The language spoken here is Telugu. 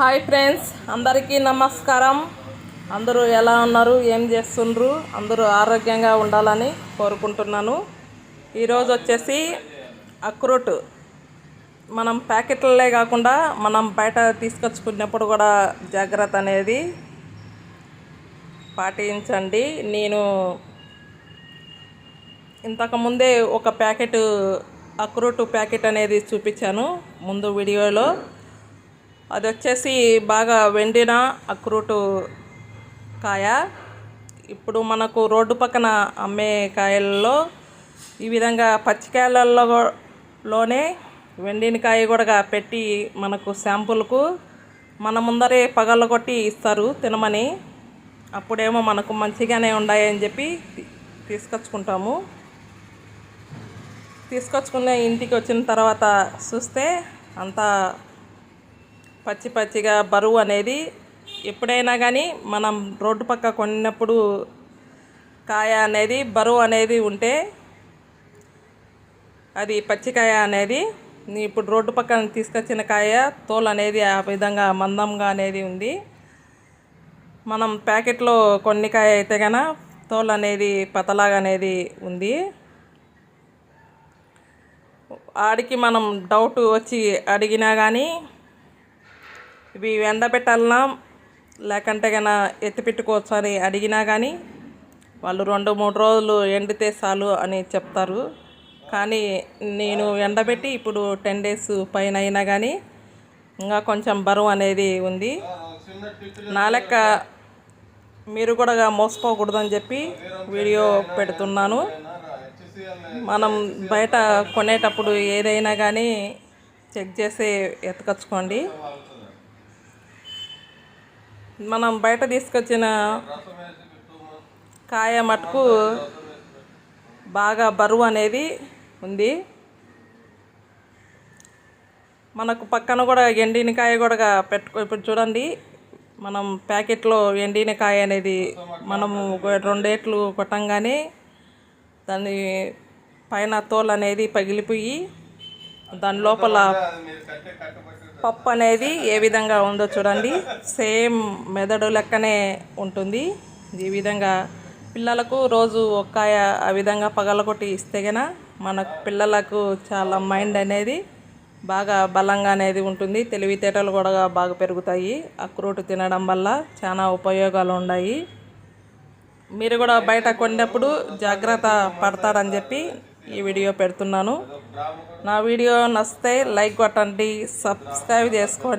హాయ్ ఫ్రెండ్స్ అందరికీ నమస్కారం. అందరూ ఎలా ఉన్నారు? ఏం చేస్తుండ్రు? అందరూ ఆరోగ్యంగా ఉండాలని కోరుకుంటున్నాను. ఈరోజు వచ్చేసి అక్రూట్. మనం ప్యాకెట్లలే కాకుండా మనం బయట తీసుకొచ్చుకున్నప్పుడు కూడా జాగ్రత్త అనేది పాటించండి. నేను ఇంతకుముందే ఒక ప్యాకెట్ అక్రూట్ ప్యాకెట్ అనేది చూపించాను ముందు వీడియోలో. అది వచ్చేసి బాగా వెండిన అక్రూటు కాయ. ఇప్పుడు మనకు రోడ్డు పక్కన అమ్మే కాయలలో ఈ విధంగా పచ్చికాయలలో లోనే వెండిన కాయ కూడా పెట్టి మనకు శాంపుల్కు మన ముందరే పగలగొట్టి ఇస్తారు తినమని. అప్పుడేమో మనకు మంచిగానే ఉన్నాయని చెప్పి తీసుకొచ్చుకుంటాము. తీసుకొచ్చుకునే ఇంటికి వచ్చిన తర్వాత చూస్తే అంతా పచ్చి పచ్చిగా బరువు అనేది ఎప్పుడైనా కానీ మనం రోడ్డు పక్క కొన్నప్పుడు కాయ అనేది బరువు అనేది ఉంటే అది పచ్చికాయ అనేది ఇప్పుడు రోడ్డు పక్కన తీసుకొచ్చిన కాయ తోలు అనేది ఆ విధంగా మందంగా అనేది ఉంది. మనం ప్యాకెట్లో కొన్ని కాయ అయితే కన తోలు అనేది పతలాగా అనేది ఉంది. ఆడికి మనం డౌట్ వచ్చి అడిగినా కానీ ఇవి ఎండబెట్టాలన్నా లేకంటే కన్నా ఎత్తి పెట్టుకోవచ్చు అని అడిగినా కానీ వాళ్ళు రెండు మూడు రోజులు ఎండితే చాలు అని చెప్తారు. కానీ నేను ఎండబెట్టి ఇప్పుడు టెన్ డేస్ పైన అయినా కానీ ఇంకా కొంచెం బరువు అనేది ఉంది. నా లెక్క మీరు కూడా మోసపోకూడదని చెప్పి వీడియో పెడుతున్నాను. మనం బయట కొనేటప్పుడు ఏదైనా కానీ చెక్ చేసి ఎత్తుకొచ్చుకోండి. మనం బయట తీసుకొచ్చిన కాయ మటుకు బాగా బరువు అనేది ఉంది. మనకు పక్కన కూడా ఎండిన కాయ కూడా పెట్టుకో ఇప్పుడు చూడండి. మనం ప్యాకెట్లో ఎండిన కాయ అనేది మనము రెండేట్లు కొట్టంగానే దాని పైన తోలు అనేది పగిలిపోయి దాని లోపల పప్పు అనేది ఏ విధంగా ఉందో చూడండి. సేమ్ మెదడు లెక్కనే ఉంటుంది. ఈ విధంగా పిల్లలకు రోజు ఒక్కాయ ఆ విధంగా పగలగొట్టి ఇస్తే గన మన పిల్లలకు చాలా మైండ్ అనేది బాగా బలంగా అనేది ఉంటుంది. తెలివితేటలు కూడా బాగా పెరుగుతాయి. అక్రూటు తినడం వల్ల చాలా ఉపయోగాలు ఉన్నాయి. మీరు కూడా బయట కొన్నప్పుడు జాగ్రత్త పడతారని చెప్పి ఈ వీడియో పెడుతున్నాను. నా వీడియో నచ్చితే లైక్ కొట్టండి సబ్స్క్రైబ్ చేసుకోండి.